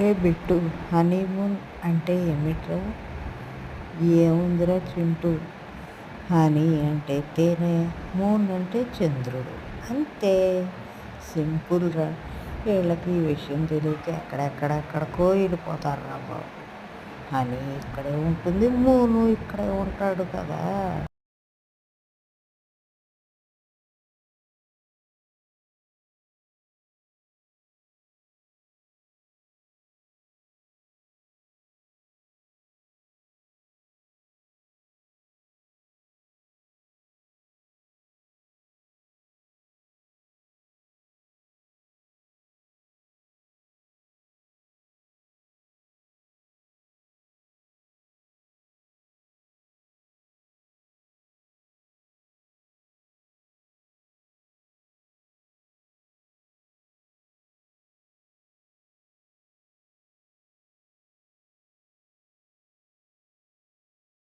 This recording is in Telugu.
ఏ బిట్టు? హనీమూన్ అంటే ఏమిట్రా? ఏముందిరా చింటూ? హనీ అంటే తేనె మూన్ అంటే చంద్రుడు. అంతే. సింపుల్రా వీళ్ళకి ఈ విషయం తెలియక ఎక్కడెక్కడెక్కడికో వెళ్ళిపోతారు రా బాబు. హనీ ఇక్కడే ఉంటుంది మూను ఇక్కడే ఉంటాడు కదా.